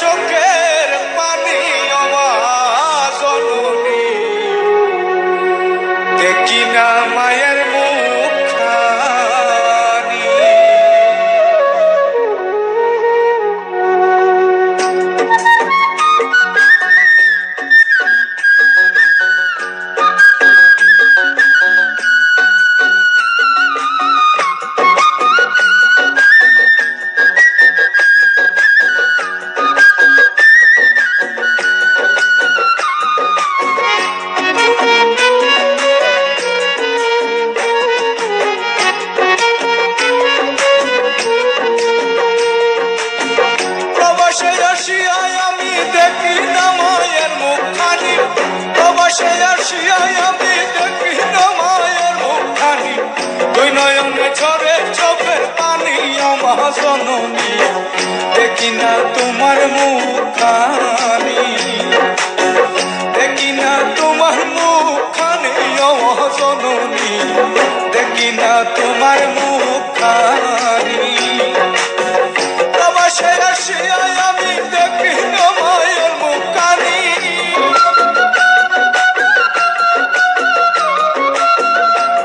চোখের তোমার মুখখানি। দেখি না তোমার মুখখানি আমার জননী। দেখি না তোমার মুখখানি। প্রবাসে আসিয়ায় আমি দেখি না মায়ের মুখানি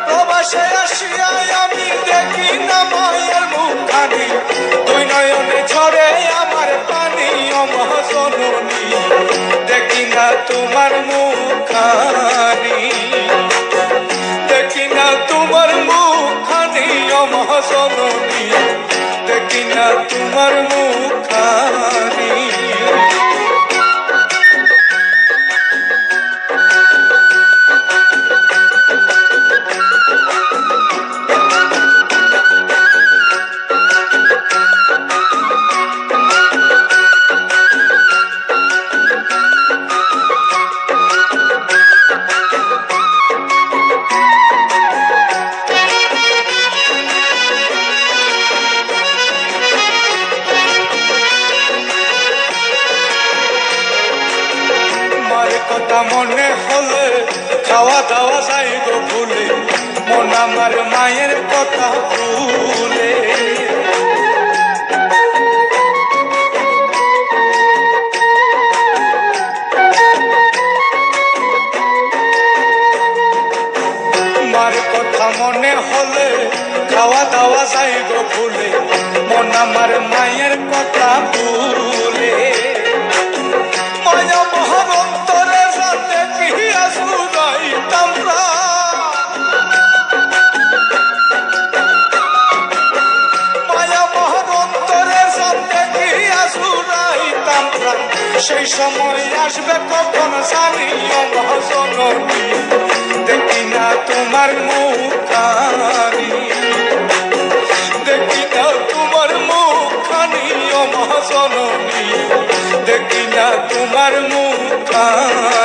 প্রবাসে আসিয়ায় আমি দেখি না মুখানি তোমার মুখানি দেখি না তোমার মুখানি অমহজননী দেখি না তোমার মুখানি কথা মনে হলে খাওয়া দাওয়া যাই গো ভুলে। মন আমার মায়ের কথা ভুলে। কথা মনে হলে খাওয়া দাওয়া যাই গো ভুলে। মন আমার মায়ের কথা ভুলে। সেই সময় আসবে কখন জানি মহাজননী দেখি না তোমার মুখানি দেখি না তোমার মুখানি মহাজননী দেখি না তোমার মুখানি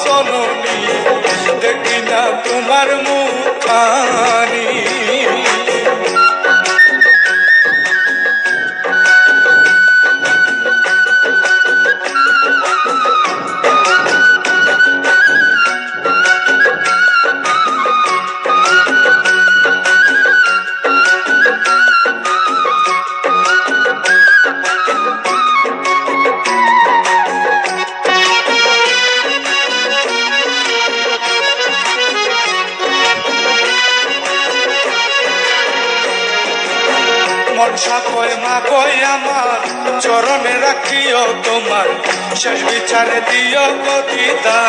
sono মনসা কয়, মা কয় আমার, চরণে রাখিও তোমার, শেষ বিচারে দিও গতিদা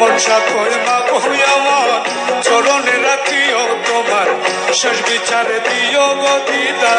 মনসা কয়, মা কয় চরণে রাখিও তোমার, শেষ বিচারে দিও গতিদা